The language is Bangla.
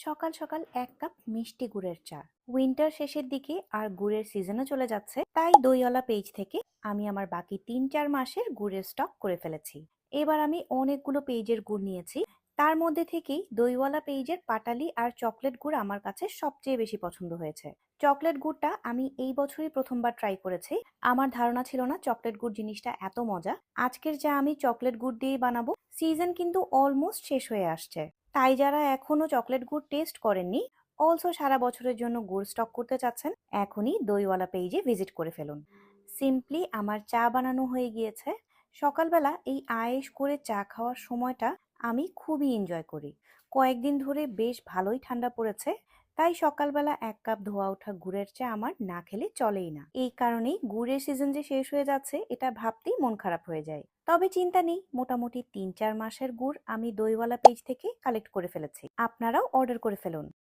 সকাল সকাল এক কাপ মিষ্টি গুড়ের চা। উইন্টার শেষের দিকে আর গুড়ের সিজনও চলে যাচ্ছে। তাই দইওয়ালা পেজ থেকে আমি আমার বাকি তিন চার মাসের গুড়ের স্টক করে ফেলেছি। এবার আমি অনেকগুলো পেজের গুড় নিয়েছি। তার মধ্যে থেকেই দইওয়ালা পেজের পাটালি আর চকলেট গুড় আমার কাছে সবচেয়ে বেশি পছন্দ হয়েছে। চকলেট গুড়টা আমি এই বছরই প্রথমবার ট্রাই করেছি। আমার ধারণা ছিল না চকলেট গুড় জিনিসটা এত মজা। আজকের যা আমি চকলেট গুড় দিয়ে বানাবো সিজন কিন্তু অলমোস্ট শেষ হয়ে আসছে। তাই যারা এখনও চকলেট গুড় টেস্ট করেননি, অলসো সারা বছরের জন্য গুড় স্টক করতে চাচ্ছেন, এখনই দইওয়ালা পেজে ভিজিট করে ফেলুন। সিম্পলি আমার চা বানানো হয়ে গিয়েছে। সকালবেলা এই আয়েশ করে চা খাওয়ার সময়টা আমি খুবই এনজয় করি। কয়েকদিন ধরে বেশ ভালোই ঠান্ডা পড়েছে। তাই সকালবেলা এক কাপ ধোয়া ওঠা গুড়ের চা আমার না খেলে চলেই না। এই কারণেই গুড়ের সিজন যে শেষ হয়ে যাচ্ছে, এটা ভাবতেই মন খারাপ হয়ে যায়। তবে চিন্তা নেই, মোটামুটি তিন চার মাসের গুড় আমি দইওয়ালা পেজ থেকে কালেক্ট করে ফেলেছি। আপনারাও অর্ডার করে ফেলুন।